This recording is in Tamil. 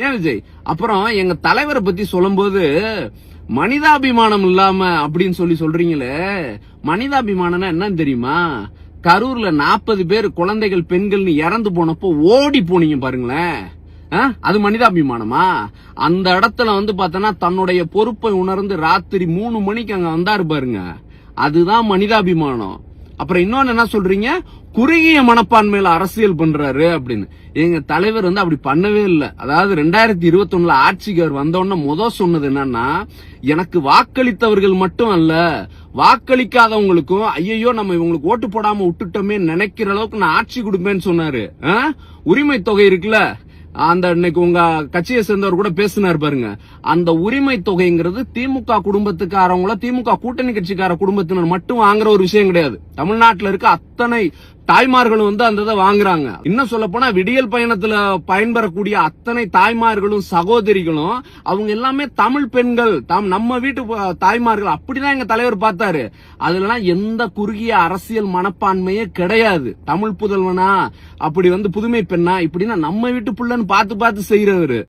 ஏன் விஜய்? அப்புறம் எங்க தலைவரை பத்தி சொல்லும்போது மனிதாபிமானம் இல்லாம அப்படின்னு சொல்லி சொல்றீங்களே மனிதாபிமானம்னா என்னன்னு தெரியுமா? கரூர்ல நாற்பது பேர் குழந்தைகள் பெண்கள்னு இறந்து போனப்போ ஓடி போனீங்க பாருங்களேன். ஆ? அது மனிதாபிமானமா? அந்த இடத்துல வந்து பார்த்தோன்னா தன்னுடைய பொறுப்பை உணர்ந்து ராத்திரி மூணு மணிக்கு அங்க வந்தாரு பாருங்க. அதுதான் மனிதாபிமானம். அப்புறம் இன்னொன்னு என்ன சொல்றீங்க? குறுகிய மனப்பான்மையில அரசியல் பண்றாரு அப்படின்னு. எங்க தலைவர் வந்து அப்படி பண்ணவே இல்லை. அதாவது ரெண்டாயிரத்தி இருபத்தி ஒண்ணுல ஆட்சிக்கு அவர் வந்தோடனே முத சொன்னது என்னன்னா எனக்கு வாக்களித்தவர்கள் மட்டும் அல்ல வாக்களிக்காதவங்களுக்கும் ஐயோ நம்ம இவங்களுக்கு ஓட்டு போடாம விட்டுட்டோமே நினைக்கிற அளவுக்கு நான் ஆட்சி கொடுப்பேன்னு சொன்னாரு. ஆ? உரிமை தொகை இருக்குல்ல? அந்த இன்னைக்கு உங்க கட்சியை சேர்ந்தவர் கூட பேசினார் பாருங்க. அந்த உரிமை தொகைங்கிறது திமுக குடும்பத்துக்காரவங்கள திமுக கூட்டணி கட்சிக்கார குடும்பத்தினர் மட்டும் வாங்குற ஒரு விஷயம் கிடையாது. தமிழ்நாட்டில் இருக்க அத்தனை தாய்மார்களும் வந்து அந்த இதை வாங்குறாங்க. இன்னும் சொல்ல போனா விடியல் பயணத்துல பயன்பெறக்கூடிய அத்தனை தாய்மார்களும் சகோதரிகளும் அவங்க எல்லாமே தமிழ் பெண்கள். தாம் நம்ம வீட்டு தாய்மார்கள். அப்படிதான் எங்க தலைவர் பார்த்தாரு. அதுலாம் எந்த குறுகிய அரசியல் மனப்பான்மையே கிடையாது. தமிழ் புதல்வனா அப்படி வந்து புதுமை பெண்ணா இப்படின்னா நம்ம வீட்டு புள்ளன்னு பார்த்து பார்த்து செய்யறவரு